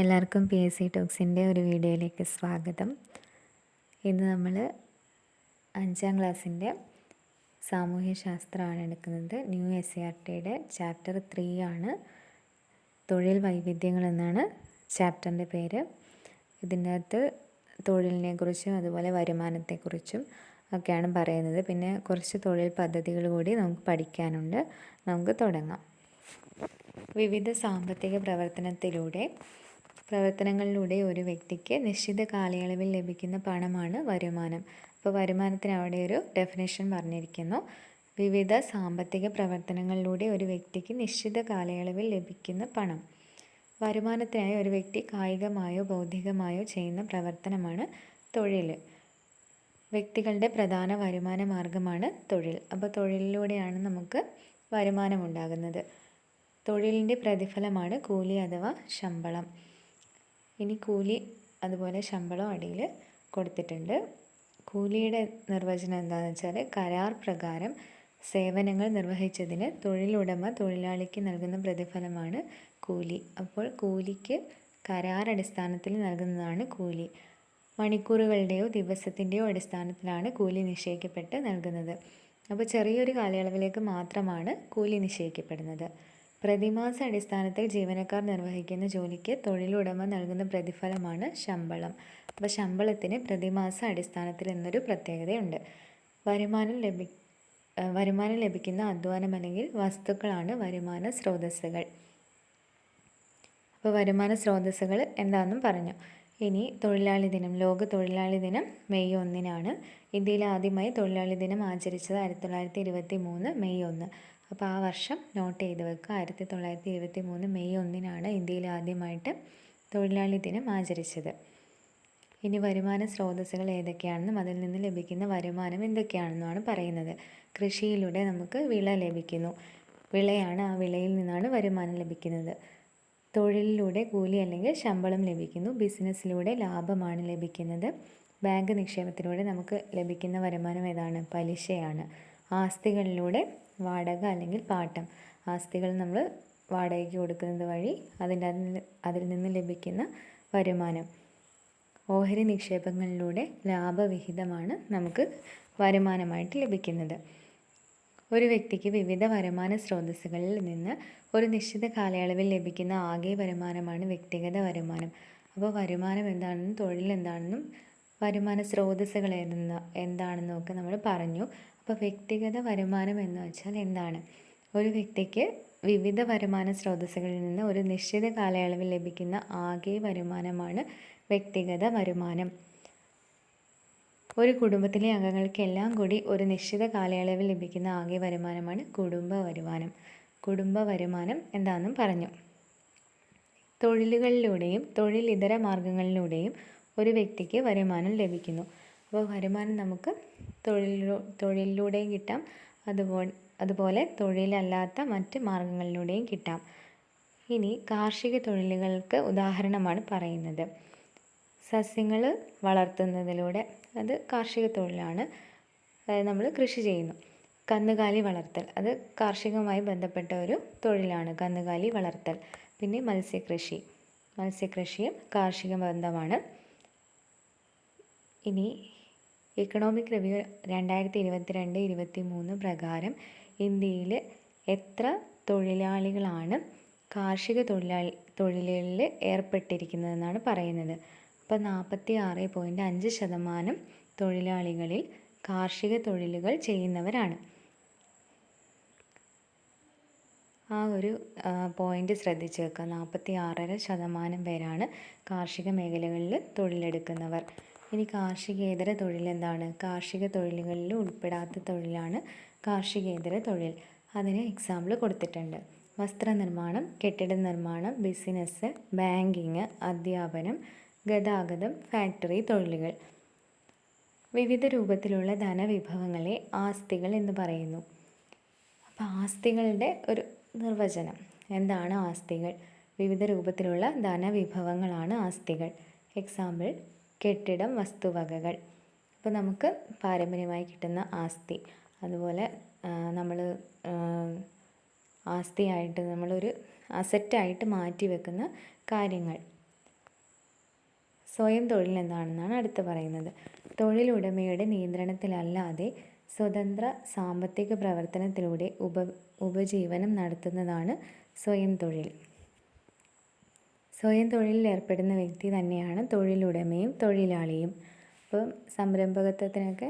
എല്ലാവർക്കും P S C ടോക്സിന്റെ ഒരു വീഡിയോയിലേക്ക് സ്വാഗതം. ഇന്ന് നമ്മൾ അഞ്ചാം ക്ലാസ്സിന്റെ സാമൂഹ്യശാസ്ത്രമാണ് എടുക്കുന്നത്. ന്യൂ എസ് സി ആർ ടിയുടെ ചാപ്റ്റർ ത്രീ ആണ്. തൊഴിൽ വൈവിധ്യങ്ങൾ എന്നാണ് ചാപ്റ്ററിന്റെ പേര്. ഇതിന്റെ അകത്ത് തൊഴിലിനെ കുറിച്ചും അതുപോലെ വരുമാനത്തെക്കുറിച്ചും ഒക്കെയാണ് പറയുന്നത്. പിന്നെ കുറച്ച് തൊഴിൽ പദ്ധതികൾ കൂടി നമുക്ക് പഠിക്കാനുണ്ട്. നമുക്ക് തുടങ്ങാം. വിവിധ സാമ്പത്തിക പ്രവർത്തനത്തിലൂടെ പ്രവർത്തനങ്ങളിലൂടെ ഒരു വ്യക്തിക്ക് നിശ്ചിത കാലയളവിൽ ലഭിക്കുന്ന പണമാണ് വരുമാനം. അപ്പോൾ വരുമാനത്തിന് അവിടെ ഒരു ഡെഫിനേഷൻ പറഞ്ഞിരിക്കുന്നു. വിവിധ സാമ്പത്തിക പ്രവർത്തനങ്ങളിലൂടെ ഒരു വ്യക്തിക്ക് നിശ്ചിത കാലയളവിൽ ലഭിക്കുന്ന പണം. വരുമാനത്തിനായി ഒരു വ്യക്തി കായികമായോ ബൗദ്ധികമായോ ചെയ്യുന്ന പ്രവർത്തനമാണ് തൊഴിൽ. വ്യക്തികളുടെ പ്രധാന വരുമാന മാർഗമാണ് തൊഴിൽ. അപ്പോൾ തൊഴിലിലൂടെയാണ് നമുക്ക് വരുമാനമുണ്ടാകുന്നത് തൊഴിലിന്റെ പ്രതിഫലമാണ് കൂലി അഥവാ ശമ്പളം. ഇനി കൂലി അതുപോലെ ശമ്പളം അടിയിൽ കൊടുത്തിട്ടുണ്ട്. കൂലിയുടെ നിർവചനം എന്താണെന്ന് വെച്ചാൽ കരാർ പ്രകാരം സേവനങ്ങൾ നിർവഹിച്ചതിന് തൊഴിലുടമ തൊഴിലാളിക്ക് നൽകുന്ന പ്രതിഫലമാണ് കൂലി. അപ്പോൾ കൂലിക്ക് കരാർ അടിസ്ഥാനത്തിൽ നൽകുന്നതാണ് കൂലി. മണിക്കൂറുകളുടെയോ ദിവസത്തിന്റെയോ അടിസ്ഥാനത്തിലാണ് കൂലി നിശ്ചയിക്കപ്പെട്ട് നൽകുന്നത്. അപ്പോൾ ചെറിയൊരു കാലയളവിലേക്ക് മാത്രമാണ് കൂലി നിശ്ചയിക്കപ്പെടുന്നത്. പ്രതിമാസ അടിസ്ഥാനത്തിൽ ജീവനക്കാർ നിർവഹിക്കുന്ന ജോലിക്ക് തൊഴിലുടമ നൽകുന്ന പ്രതിഫലമാണ് ശമ്പളം. അപ്പോൾ ശമ്പളത്തിന് പ്രതിമാസ അടിസ്ഥാനത്തിൽ എന്നൊരു പ്രത്യേകതയുണ്ട്. വരുമാനം ലഭി വരുമാനം ലഭിക്കുന്ന അധ്വാനം അല്ലെങ്കിൽ വസ്തുക്കളാണ് വരുമാന സ്രോതസ്സുകൾ. അപ്പോൾ വരുമാന സ്രോതസ്സുകൾ എന്താണെന്നും പറഞ്ഞു. ഇനി തൊഴിലാളി ദിനം ലോക തൊഴിലാളി ദിനം മെയ് ഒന്നിനാണ്. ഇന്ത്യയിൽ ആദ്യമായി തൊഴിലാളി ദിനം ആചരിച്ചത് ആയിരത്തി തൊള്ളായിരത്തി ഇരുപത്തി മൂന്ന് മെയ് ഒന്ന്. അപ്പോൾ ആ വർഷം നോട്ട് ചെയ്ത് വെക്കുക. ആയിരത്തി തൊള്ളായിരത്തി എഴുപത്തി മൂന്ന് മെയ് ഒന്നിനാണ് ഇന്ത്യയിൽ ആദ്യമായിട്ട് തൊഴിലാളി ദിനം ആചരിച്ചത്. ഇനി വരുമാന സ്രോതസ്സുകൾ ഏതൊക്കെയാണെന്നും അതിൽ നിന്ന് ലഭിക്കുന്ന വരുമാനം എന്തൊക്കെയാണെന്നുമാണ് പറയുന്നത്. കൃഷിയിലൂടെ നമുക്ക് വിള ലഭിക്കുന്നു. വിളയാണ് ആ വിളയിൽ നിന്നാണ് വരുമാനം ലഭിക്കുന്നത്. തൊഴിലിലൂടെ കൂലി അല്ലെങ്കിൽ ശമ്പളം ലഭിക്കുന്നു. ബിസിനസ്സിലൂടെ ലാഭമാണ് ലഭിക്കുന്നത്. ബാങ്ക് നിക്ഷേപത്തിലൂടെ നമുക്ക് ലഭിക്കുന്ന വരുമാനം ഏതാണ്? പലിശയാണ്. ആസ്തികളിലൂടെ വാടക അല്ലെങ്കിൽ പാട്ടം. ആസ്തികൾ നമ്മൾ വാടകയ്ക്ക് കൊടുക്കുന്നത് വഴി അതിന്റെ അതിൽ നിന്ന് ലഭിക്കുന്ന വരുമാനം. ഓഹരി നിക്ഷേപങ്ങളിലൂടെ ലാഭവിഹിതമാണ് നമുക്ക് വരുമാനമായിട്ട് ലഭിക്കുന്നത്. ഒരു വ്യക്തിക്ക് വിവിധ വരുമാന സ്രോതസ്സുകളിൽ നിന്ന് ഒരു നിശ്ചിത കാലയളവിൽ ലഭിക്കുന്ന ആകെ വരുമാനമാണ് വ്യക്തിഗത വരുമാനം. അപ്പോൾ വരുമാനം എന്താണെന്നും തൊഴിൽ എന്താണെന്നും വരുമാന സ്രോതസ്സുകൾ എന്താണെന്നും ഒക്കെ നമ്മൾ പറഞ്ഞു. അപ്പോൾ വ്യക്തിഗത വരുമാനം എന്ന് വെച്ചാൽ എന്താണ്? ഒരു വ്യക്തിക്ക് വിവിധ വരുമാന സ്രോതസ്സുകളിൽ നിന്ന് ഒരു നിശ്ചിത കാലയളവിൽ ലഭിക്കുന്ന ആകെ വരുമാനമാണ് വ്യക്തിഗത വരുമാനം. ഒരു കുടുംബത്തിലെ അംഗങ്ങൾക്കെല്ലാം കൂടി ഒരു നിശ്ചിത കാലയളവിൽ ലഭിക്കുന്ന ആകെ വരുമാനമാണ് കുടുംബ വരുമാനം. കുടുംബ വരുമാനം എന്താണെന്നും പറഞ്ഞു. തൊഴിലുകളിലൂടെയും തൊഴിൽ ഇതര മാർഗങ്ങളിലൂടെയും ഒരു വ്യക്തിക്ക് വരുമാനം ലഭിക്കുന്നു. അപ്പോൾ വരുമാനം നമുക്ക് തൊഴിലിലൂ തൊഴിലിലൂടെയും കിട്ടാം. അതുപോലെ അതുപോലെ തൊഴിലല്ലാത്ത മറ്റ് മാർഗങ്ങളിലൂടെയും കിട്ടാം. ഇനി കാർഷിക തൊഴിലുകൾക്ക് ഉദാഹരണമാണ് പറയുന്നത്. സസ്യങ്ങൾ വളർത്തുന്നതിലൂടെ അത് കാർഷിക തൊഴിലാണ്. നമ്മൾ കൃഷി ചെയ്യുന്നു. കന്നുകാലി വളർത്തൽ. അത് കാർഷികമായി ബന്ധപ്പെട്ട ഒരു തൊഴിലാണ്. കന്നുകാലി വളർത്തൽ. പിന്നെ മത്സ്യകൃഷി. മത്സ്യകൃഷിയും കാർഷിക ബന്ധമാണ്. ഇനി ഇക്കണോമിക് റിവ്യൂ രണ്ടായിരത്തി ഇരുപത്തിരണ്ട് ഇരുപത്തി മൂന്ന് പ്രകാരം ഇന്ത്യയിൽ എത്ര തൊഴിലാളികളാണ് കാർഷിക തൊഴിലാളി തൊഴിലുകളിൽ ഏർപ്പെട്ടിരിക്കുന്നതെന്നാണ് പറയുന്നത്. അപ്പോൾ നാൽപ്പത്തി ആറ് പോയിന്റ് അഞ്ച് ശതമാനം തൊഴിലാളികളിൽ കാർഷിക തൊഴിലുകൾ ചെയ്യുന്നവരാണ്. ആ ഒരു പോയിന്റ് ശ്രദ്ധിച്ച് വെക്കുക. നാൽപ്പത്തി ആറര ശതമാനം പേരാണ് കാർഷിക മേഖലകളിൽ തൊഴിലെടുക്കുന്നവർ. ഇനി കാർഷികേതര തൊഴിൽ എന്താണ്? കാർഷിക തൊഴിലുകളിൽ ഉൾപ്പെടാത്ത തൊഴിലാണ് കാർഷികേതര തൊഴിൽ. അതിന് എക്സാമ്പിൾ കൊടുത്തിട്ടുണ്ട്. വസ്ത്രനിർമ്മാണം കെട്ടിട നിർമ്മാണം ബിസിനസ് ബാങ്കിങ് അധ്യാപനം ഗതാഗതം ഫാക്ടറി തൊഴിലുകൾ. വിവിധ രൂപത്തിലുള്ള ധനവിഭവങ്ങളെ ആസ്തികൾ എന്ന് പറയുന്നു. അപ്പോൾ ആസ്തികളുടെ ഒരു നിർവചനം. എന്താണ് ആസ്തികൾ? വിവിധ രൂപത്തിലുള്ള ധനവിഭവങ്ങളാണ് ആസ്തികൾ. എക്സാമ്പിൾ കെട്ടിടം വസ്തുവകകൾ. അപ്പോൾ നമുക്ക് പാരമ്പര്യമായി കിട്ടുന്ന ആസ്തി. അതുപോലെ നമ്മൾ ആസ്തിയായിട്ട് നമ്മളൊരു അസറ്റായിട്ട് മാറ്റി വെക്കുന്ന കാര്യങ്ങൾ. സ്വയം തൊഴിൽ എന്താണെന്നാണ് അടുത്ത് പറയുന്നത്. തൊഴിലുടമയുടെ നിയന്ത്രണത്തിലല്ലാതെ സ്വതന്ത്ര സാമ്പത്തിക പ്രവർത്തനത്തിലൂടെ ഉപ ഉപജീവനം നടത്തുന്നതാണ് സ്വയം തൊഴിൽ. സ്വയം തൊഴിലിൽ ഏർപ്പെടുന്ന വ്യക്തി തന്നെയാണ് തൊഴിലുടമയും തൊഴിലാളിയും. അപ്പോൾ സംരംഭകത്വത്തിനൊക്കെ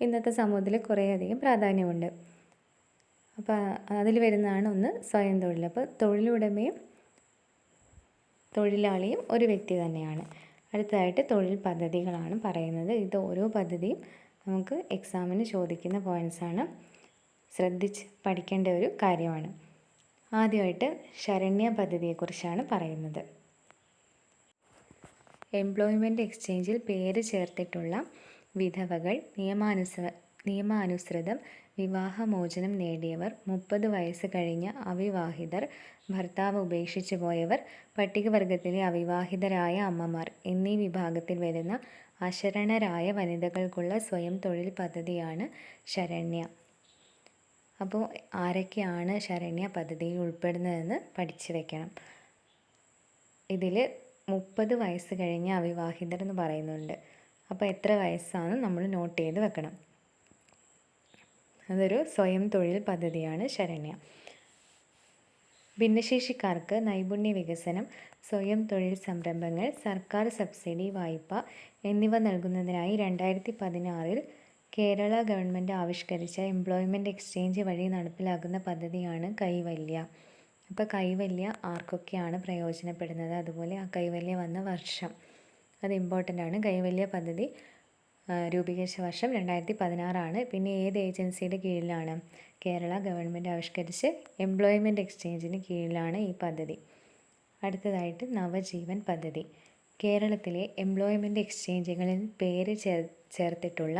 ഇന്നത്തെ സമൂഹത്തിൽ കുറേയധികം പ്രാധാന്യമുണ്ട്. അപ്പോൾ അതിൽ വരുന്നതാണ് ഒന്ന് സ്വയം തൊഴിൽ. അപ്പോൾ തൊഴിലുടമയും തൊഴിലാളിയും ഒരു വ്യക്തി തന്നെയാണ്. അടുത്തതായിട്ട് തൊഴിൽ പദ്ധതികളാണ് പറയുന്നത്. ഇത് ഓരോ പദ്ധതിയും നമുക്ക് എക്സാമിന് ചോദിക്കുന്ന പോയിന്റ്സാണ് ശ്രദ്ധിച്ച് പഠിക്കേണ്ട ഒരു കാര്യമാണ്. ആദ്യമായിട്ട് ശരണ്യ പദ്ധതിയെക്കുറിച്ചാണ് പറയുന്നത്. എംപ്ലോയ്മെന്റ് എക്സ്ചേഞ്ചിൽ പേര് ചേർത്തിട്ടുള്ള വിധവകൾ നിയമാനുസ നിയമാനുസൃതം വിവാഹമോചനം നേടിയവർ മുപ്പത് വയസ്സ് കഴിഞ്ഞ അവിവാഹിതർ ഭർത്താവ് ഉപേക്ഷിച്ചു പോയവർ പട്ടികവർഗത്തിലെ അവിവാഹിതരായ അമ്മമാർ എന്നീ വിഭാഗത്തിൽ വരുന്ന അശരണരായ വനിതകൾക്കുള്ള സ്വയം തൊഴിൽ പദ്ധതിയാണ് ശരണ്യ. അപ്പോൾ ആരൊക്കെയാണ് ശരണ്യ പദ്ധതിയിൽ ഉൾപ്പെടുന്നതെന്ന് പഠിച്ചു വെക്കണം. ഇതിൽ മുപ്പത് വയസ്സ് കഴിഞ്ഞ അവിവാഹിതർ എന്ന് പറയുന്നുണ്ട്. അപ്പോൾ എത്ര വയസ്സാണ് നമ്മൾ നോട്ട് ചെയ്ത് വെക്കണം. അതൊരു സ്വയം തൊഴിൽ പദ്ധതിയാണ് ശരണ്യ. ഭിന്നശേഷിക്കാർക്ക് നൈപുണ്യ വികസനം സ്വയം തൊഴിൽ സംരംഭങ്ങൾ സർക്കാർ സബ്സിഡി വായ്പ എന്നിവ നൽകുന്നതിനായി രണ്ടായിരത്തി പതിനാറിൽ കേരള ഗവൺമെന്റ് ആവിഷ്കരിച്ച എംപ്ലോയ്മെന്റ് എക്സ്ചേഞ്ച് വഴി നടപ്പിലാക്കുന്ന പദ്ധതിയാണ് കൈവല്യ. അപ്പോൾ കൈവല്യ ആർക്കൊക്കെയാണ് പ്രയോജനപ്പെടുന്നത്? അതുപോലെ ആ കൈവല്യ വന്ന വർഷം. അത് ഇമ്പോർട്ടന്റ് ആണ്. കൈവല്യ പദ്ധതി രൂപീകരിച്ച വർഷം രണ്ടായിരത്തി പതിനാറാണ് പിന്നെ ഏത് ഏജൻസിയുടെ കീഴിലാണ്? കേരള ഗവൺമെന്റ് ആവിഷ്കരിച്ച് എംപ്ലോയ്മെന്റ് എക്സ്ചേഞ്ചിന് കീഴിലാണ് ഈ പദ്ധതി. അടുത്തതായിട്ട് നവജീവൻ പദ്ധതി. കേരളത്തിലെ എംപ്ലോയ്മെന്റ് എക്സ്ചേഞ്ചുകളിൽ പേര് ചേർ ചേർത്തിട്ടുള്ള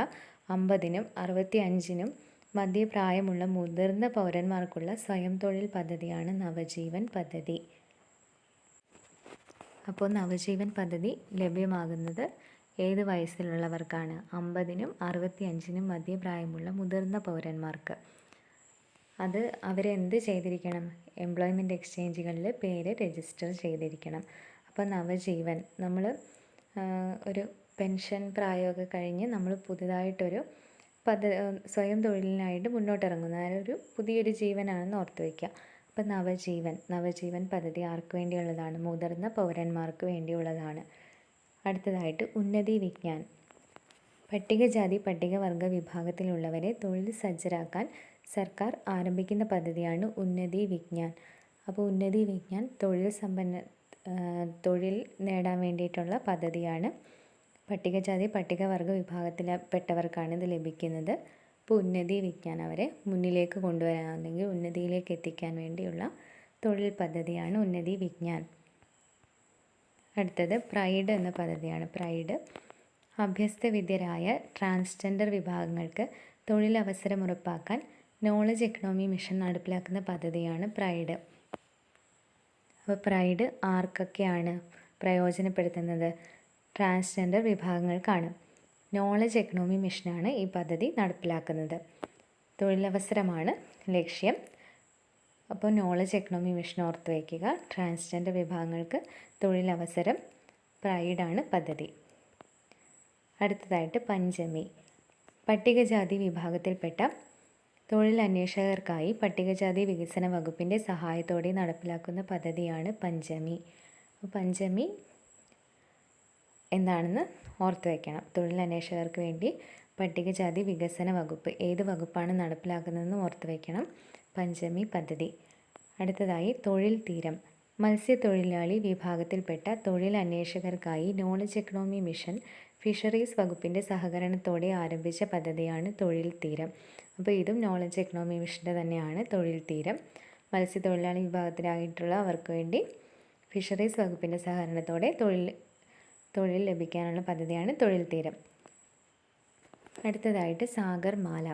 അമ്പതിനും അറുപത്തി അഞ്ചിനും മധ്യപ്രായമുള്ള മുതിർന്ന പൗരന്മാർക്കുള്ള സ്വയം തൊഴിൽ പദ്ധതിയാണ് നവജീവൻ പദ്ധതി. അപ്പോൾ നവജീവൻ പദ്ധതി ലഭ്യമാകുന്നത് ഏത് വയസ്സിലുള്ളവർക്കാണ്? അമ്പതിനും അറുപത്തി അഞ്ചിനും മധ്യപ്രായമുള്ള മുതിർന്ന പൗരന്മാർക്ക്. അത് അവരെന്ത് ചെയ്തിരിക്കണം? എംപ്ലോയ്മെന്റ് എക്സ്ചേഞ്ചുകളിൽ പേര് രജിസ്റ്റർ ചെയ്തിരിക്കണം. അപ്പോൾ നവജീവൻ നമ്മൾ ഒരു പെൻഷൻ പ്രായമൊക്കെ കഴിഞ്ഞ് നമ്മൾ പുതുതായിട്ടൊരു പദ്ധ സ്വയം തൊഴിലിനായിട്ട് മുന്നോട്ടിറങ്ങുന്ന. ഒരു പുതിയൊരു ജീവനാണെന്ന് ഓർത്ത് വയ്ക്കുക അപ്പം നവജീവൻ നവജീവൻ പദ്ധതി ആർക്ക് വേണ്ടിയുള്ളതാണ്? മുതിർന്ന പൗരന്മാർക്ക് വേണ്ടിയുള്ളതാണ്. അടുത്തതായിട്ട് ഉന്നതി വിജ്ഞാൻ. പട്ടികജാതി പട്ടികവർഗ വിഭാഗത്തിലുള്ളവരെ തൊഴിൽ സജ്ജരാക്കാൻ സർക്കാർ ആരംഭിക്കുന്ന പദ്ധതിയാണ് ഉന്നതി വിജ്ഞാൻ. അപ്പോൾ ഉന്നതി വിജ്ഞാൻ തൊഴിൽ സമ്പന്ന തൊഴിൽ നേടാൻ വേണ്ടിയിട്ടുള്ള പദ്ധതിയാണ് പട്ടികജാതി പട്ടികവർഗ വിഭാഗത്തിൽപ്പെട്ടവർക്കാണ് ഇത് ലഭിക്കുന്നത്. അപ്പോൾ ഉന്നതി വിജ്ഞാൻ അവരെ മുന്നിലേക്ക് കൊണ്ടുവരാൻ ഉന്നതിയിലേക്ക് എത്തിക്കാൻ വേണ്ടിയുള്ള തൊഴിൽ പദ്ധതിയാണ് ഉന്നതി വിജ്ഞാൻ. അടുത്തത് പ്രൈഡ് എന്ന പദ്ധതിയാണ്. പ്രൈഡ് അഭ്യസ്തവിദ്യരായ ട്രാൻസ്ജെൻഡർ വിഭാഗങ്ങൾക്ക് തൊഴിലവസരം ഉറപ്പാക്കാൻ നോളജ് എക്കണോമി മിഷൻ നടപ്പിലാക്കുന്ന പദ്ധതിയാണ് പ്രൈഡ്. അപ്പോൾ പ്രൈഡ് ആർക്കൊക്കെയാണ് പ്രയോജനപ്പെടുത്തുന്നത്? ട്രാൻസ്ജെൻഡർ വിഭാഗങ്ങൾക്കാണ് നോളജ് എക്കണോമി മിഷനാണ് ഈ പദ്ധതി നടപ്പിലാക്കുന്നത്. തൊഴിലവസരമാണ് ലക്ഷ്യം. അപ്പോൾ നോളജ് എക്കണോമി മിഷൻ ഓർത്ത് വയ്ക്കുക ട്രാൻസ്ജെൻഡർ വിഭാഗങ്ങൾക്ക് തൊഴിലവസരം പ്രൈഡാണ് പദ്ധതി. അടുത്തതായിട്ട് പഞ്ചമി. പട്ടികജാതി വിഭാഗത്തിൽപ്പെട്ട തൊഴിലന്വേഷകർക്കായി പട്ടികജാതി വികസന വകുപ്പിന്റെ സഹായത്തോടെ നടപ്പിലാക്കുന്ന പദ്ധതിയാണ് പഞ്ചമി. പഞ്ചമി എന്താണെന്ന് ഓർത്ത് വയ്ക്കണം തൊഴിലന്വേഷകർക്ക് വേണ്ടി പട്ടികജാതി വികസന വകുപ്പ് ഏത് വകുപ്പാണ് നടപ്പിലാക്കുന്നതെന്ന് ഓർത്ത് വയ്ക്കണം പഞ്ചമി പദ്ധതി. അടുത്തതായി തൊഴിൽ തീരം. മത്സ്യത്തൊഴിലാളി വിഭാഗത്തിൽപ്പെട്ട തൊഴിൽ അന്വേഷകർക്കായി നോളജ് എക്കണോമി മിഷൻ ഫിഷറീസ് വകുപ്പിന്റെ സഹകരണത്തോടെ ആരംഭിച്ച പദ്ധതിയാണ് തൊഴിൽ തീരം. അപ്പോൾ ഇതും നോളജ് എക്കണോമി മിഷന്റെ തന്നെയാണ് തൊഴിൽ തീരം. മത്സ്യത്തൊഴിലാളി വിഭാഗത്തിലായിട്ടുള്ള അവർക്ക് വേണ്ടി ഫിഷറീസ് വകുപ്പിന്റെ സഹകരണത്തോടെ തൊഴിൽ തൊഴിൽ ലഭിക്കാനുള്ള പദ്ധതിയാണ് തൊഴിൽ തീരം. അടുത്തതായിട്ട് സാഗർ മാല.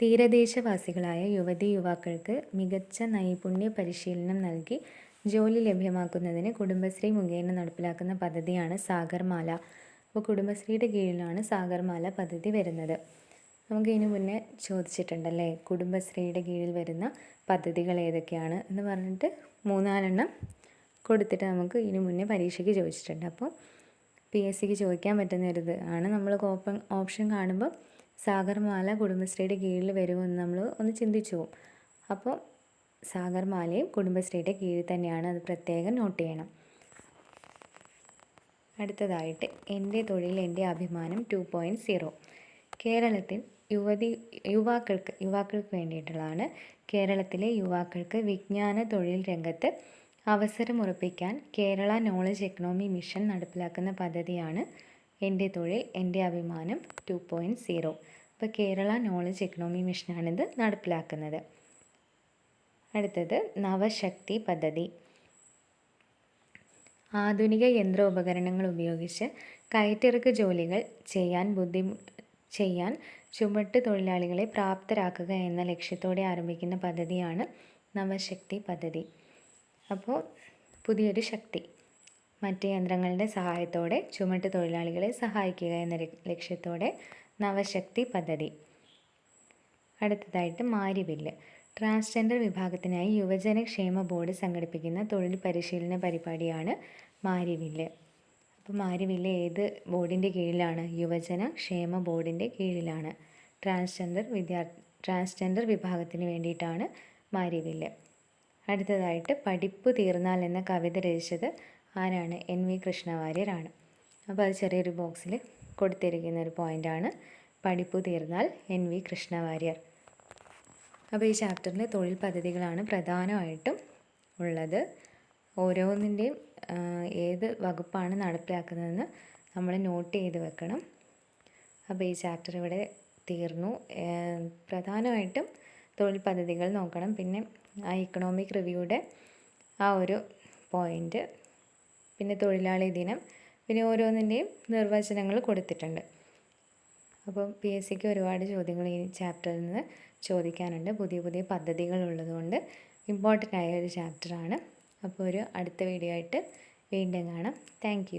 തീരദേശവാസികളായ യുവതി യുവാക്കൾക്ക് മികച്ച നൈപുണ്യ പരിശീലനം നൽകി ജോലി ലഭ്യമാക്കുന്നതിന് കുടുംബശ്രീ മുഖേന നടപ്പിലാക്കുന്ന പദ്ധതിയാണ് സാഗർമാല അപ്പോൾ കുടുംബശ്രീയുടെ കീഴിലാണ് സാഗർമാല പദ്ധതി വരുന്നത്. നമുക്ക് ഇതിനു മുന്നേ ചോദിച്ചിട്ടുണ്ടല്ലേ കുടുംബശ്രീയുടെ കീഴിൽ വരുന്ന പദ്ധതികൾ ഏതൊക്കെയാണ് എന്ന് പറഞ്ഞിട്ട് മൂന്നാലെണ്ണം കൊടുത്തിട്ട് നമുക്ക് ഇതിനു മുന്നേ പരീക്ഷയ്ക്ക് ചോദിച്ചിട്ടുണ്ട്. അപ്പോൾ പി എസ് സിക്ക് ചോദിക്കാൻ പറ്റുന്ന ഒരു ഇത് ആണ്. നമ്മൾ ഓപ്പൺ ഓപ്ഷൻ കാണുമ്പോൾ സാഗർമാല കുടുംബശ്രീയുടെ കീഴിൽ വരുമെന്ന് നമ്മൾ ഒന്ന് ചിന്തിച്ചു പോകും അപ്പോൾ സാഗർമാലയും കുടുംബശ്രീയുടെ കീഴിൽ തന്നെയാണ് അത് പ്രത്യേകം നോട്ട് ചെയ്യണം. അടുത്തതായിട്ട് എന്റെ തൊഴിൽ എന്റെ അഭിമാനം ടു പോയിന്റ് സീറോ. കേരളത്തിൽ യുവതി യുവാക്കൾക്ക് യുവാക്കൾക്ക് വേണ്ടിയിട്ടുള്ളതാണ് കേരളത്തിലെ യുവാക്കൾക്ക് വിജ്ഞാന തൊഴിൽ രംഗത്ത് അവസരമുറപ്പിക്കാൻ കേരള നോളജ് എക്കണോമി മിഷൻ നടപ്പിലാക്കുന്ന പദ്ധതിയാണ് എന്റെ തൊഴിൽ എന്റെ അഭിമാനം ടു പോയിന്റ് സീറോ അപ്പോൾ കേരള നോളജ് എക്കണോമി മിഷനാണിത് നടപ്പിലാക്കുന്നത്. അടുത്തത് നവശക്തി പദ്ധതി. ആധുനിക യന്ത്രോപകരണങ്ങൾ ഉപയോഗിച്ച് കയറ്റിറക്ക് ജോലികൾ ചെയ്യാൻ ബുദ്ധി ചെയ്യാൻ ചുമട്ട് തൊഴിലാളികളെ പ്രാപ്തരാക്കുക എന്ന ലക്ഷ്യത്തോടെ ആരംഭിക്കുന്ന പദ്ധതിയാണ് നവശക്തി പദ്ധതി. അപ്പോൾ പുതിയൊരു ശക്തി. മറ്റ് യന്ത്രങ്ങളുടെ സഹായത്തോടെ ചുമട്ട് തൊഴിലാളികളെ സഹായിക്കുക എന്ന ലക്ഷ്യത്തോടെ നവശക്തി പദ്ധതി. അടുത്തതായിട്ട് മാരിവില്ല് ട്രാൻസ്ജെൻഡർ വിഭാഗത്തിനായി യുവജന ക്ഷേമ ബോർഡ് സംഘടിപ്പിക്കുന്ന തൊഴിൽ പരിശീലന പരിപാടിയാണ് മാരിവില്ല് അപ്പോൾ മാരിവില്ല് ഏത് ബോർഡിന്റെ കീഴിലാണ്? യുവജന ക്ഷേമ ബോർഡിന്റെ കീഴിലാണ്. ട്രാൻസ്ജെൻഡർ വിദ്യാർത്ഥി ട്രാൻസ്ജെൻഡർ വിഭാഗത്തിന് വേണ്ടിയിട്ടാണ് മാരിവില്ല് അടുത്തതായിട്ട് പഠിപ്പ് തീർന്നാൽ എന്ന കവിത രചിച്ചത് ആരാണ്? എൻ വി കൃഷ്ണവാര്യരാണ്. അപ്പോൾ അത് ചെറിയൊരു ബോക്സിൽ കൊടുത്തിരിക്കുന്ന ഒരു പോയിന്റാണ് പഠിപ്പ് തീർന്നാൽ എൻ വി കൃഷ്ണവാര്യർ. അപ്പോൾ ഈ ചാപ്റ്ററിൽ തൊഴിൽ പദ്ധതികളാണ് പ്രധാനമായിട്ടും ഉള്ളത്. ഓരോന്നിന്റെയും ഏത് വകുപ്പാണ് നടപ്പിലാക്കുന്നതെന്ന് നമ്മൾ നോട്ട് ചെയ്ത് വെക്കണം. അപ്പോൾ ഈ ചാപ്റ്റർ ഇവിടെ തീർന്നു. പ്രധാനമായിട്ടും തൊഴിൽ പദ്ധതികൾ നോക്കണം. പിന്നെ ആ ഇക്കണോമിക് റിവ്യൂയുടെ ആ ഒരു പോയിന്റ് പിന്നെ തൊഴിലാളി ദിനം. പിന്നെ ഓരോന്നിന്റെയും നിർവചനങ്ങൾ കൊടുത്തിട്ടുണ്ട്. അപ്പോൾ പി എസ് സിക്ക് ഒരുപാട് ചോദ്യങ്ങൾ ഈ ചാപ്റ്ററിൽ നിന്ന് ചോദിക്കാനുണ്ട്. പുതിയ പുതിയ പദ്ധതികൾ ഉള്ളതുകൊണ്ട് ഇമ്പോർട്ടന്റ് ആയ ഒരു ചാപ്റ്ററാണ് അപ്പോൾ ഒരു അടുത്ത വീഡിയോ ആയിട്ട് വീണ്ടും കാണാം. താങ്ക്